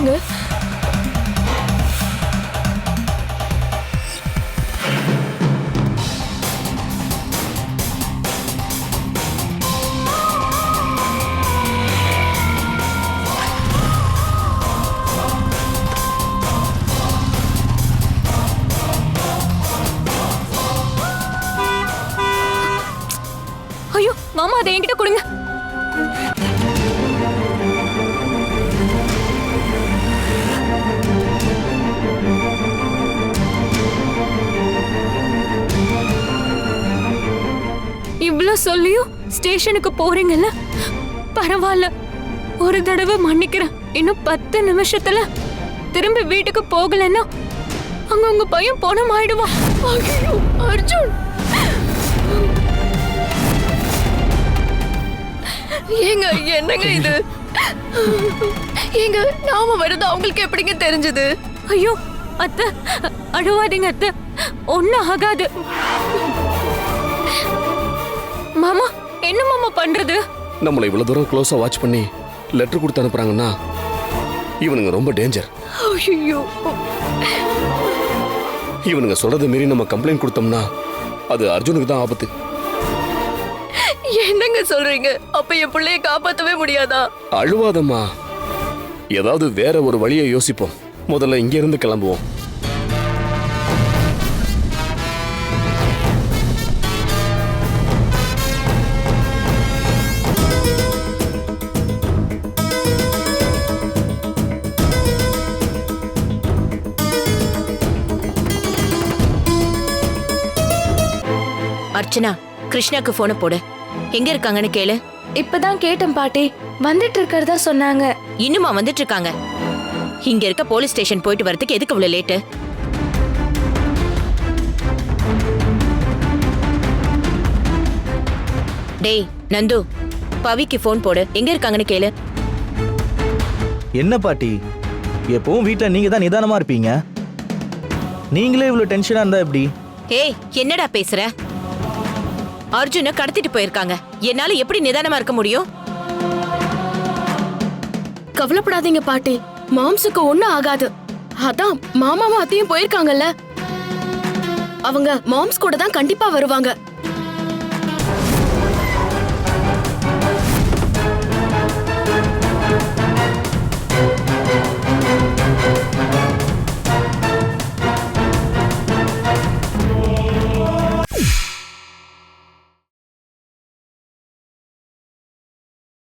பாருங்க ஐயோ மாமா அதை என்கிட்ட கொடுங்க. இவ்ளோ சொல்லியும் ஸ்டேஷனுக்கு போறீங்கல்ல? பரவாயில்ல ஒரு தடவை மன்னிக்கிறேன். இன்னும் பத்து நிமிஷத்துல திரும்பி வீட்டுக்கு போகலன்னா அங்க உங்க பையன் பணம் ஆயிடுவான் அர்ஜுன்! ஏங்க என்னங்க இது? ஏங்க நாம வருது அவங்களுக்கு எப்படிங்க தெரிஞ்சது? ஐயோ அத்தை அழுவாதீங்க அத்தை. ஒன்னும் ஆகாது. என்ன மாமா பண்றது? நம்மளை இவ்வளவு தூரம் க்ளோஸா வாட்ச் பண்ணி லெட்டர் கொடுத்து அனுப்புறாங்கன்னா இவனுங்க ரொம்ப டேஞ்சர் ஐயோ இவனுங்க சொல்றதை மீறி நம்ம கம்ப்ளைண்ட் கொடுத்தோம்னா அது அர்ஜுனுக்கு தான் ஆபத்து. என்னங்க சொல்றீங்க? அப்ப என் பிள்ளைய காப்பாத்தவே முடியாதா? அழுவாதம்மா. ஏதாவது வேற ஒரு வழியை யோசிப்போம். முதல்ல இங்க இருந்து கிளம்புவோம். அர்ச்சனா கிருஷ்ணாக்கு போன போடு. எங்க இருக்காங்கன்னு கேளு. இப்பதான் கேட்டேன் பாட்டி. வந்துட்டு இருக்கிறதா சொன்னாங்க. இன்னுமா வந்துட்டு இருக்காங்க இங்க இருக்க போலீஸ் ஸ்டேஷன் போயிட்டு வரதுக்கு எதுக்கு இவ்வளவு லேட்டு டேய் நந்து பவிக்கு ஃபோன் போடு. எங்க இருக்காங்கன்னு கேளு. என்ன பாட்டி? எப்பவும் வீட்டில் நீங்க தான் நிதானமா இருப்பீங்க. நீங்களே இவ்வளோ டென்ஷனா இருந்தா எப்படி? ஏய் என்னடா பேசுற? அர்ஜுனை கடத்திட்டு போயிருக்காங்க. என்னால எப்படி நிதானமா இருக்க முடியும்? கவலைப்படாதீங்க பாட்டி. மாம்சுக்கு ஒண்ணும் ஆகாது. அதான் மாமாவும் அத்தையும் போயிருக்காங்கல்ல. அவங்க மாம்ஸ் கூட தான் கண்டிப்பா வருவாங்க.